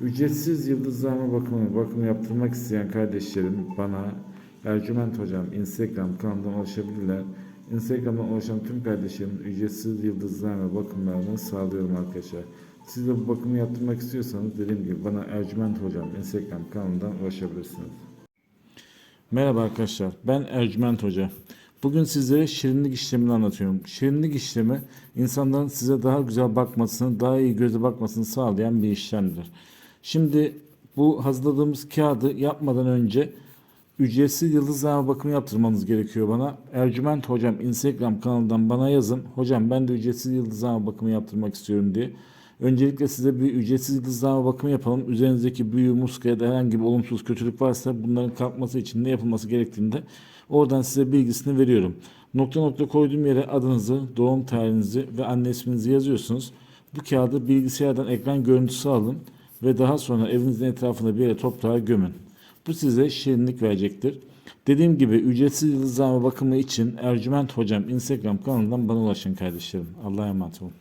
Ücretsiz yıldızlama bakımı, bakım yaptırmak isteyen kardeşlerim bana Ercüment Hocam Instagram kanalından ulaşabilirler. Instagram'dan ulaşan tüm kardeşlerim ücretsiz yıldızlama bakımlarını sağlıyorum arkadaşlar. Siz de bu bakımı yaptırmak istiyorsanız dediğim gibi bana Ercüment Hocam Instagram kanalından ulaşabilirsiniz. Merhaba arkadaşlar, ben Ercüment Hoca. Bugün sizlere şirinlik işlemini anlatıyorum. Şirinlik işlemi insanların size daha güzel bakmasını, daha iyi göze bakmasını sağlayan bir işlemdir. Şimdi bu hazırladığımız kağıdı yapmadan önce ücretsiz yıldızlama bakımı yaptırmanız gerekiyor bana. Ercüment Hocam Instagram kanalından bana yazın. Hocam ben de ücretsiz yıldızlama bakımı yaptırmak istiyorum diye. Öncelikle size bir ücretsiz yıldızlama bakımı yapalım. Üzerinizdeki büyü, muska ya da herhangi bir olumsuz kötülük varsa bunların kalkması için ne yapılması gerektiğinde oradan size bilgisini veriyorum. Nokta nokta koyduğum yere adınızı, doğum tarihinizi ve anne isminizi yazıyorsunuz. Bu kağıdı bilgisayardan ekran görüntüsü alın ve daha sonra evinizin etrafında bir yere toprağa gömün. Bu size şirinlik verecektir. Dediğim gibi ücretsiz yıldızlama bakımı için Ercüment Hocam Instagram kanalından bana ulaşın kardeşlerim. Allah'a emanet olun.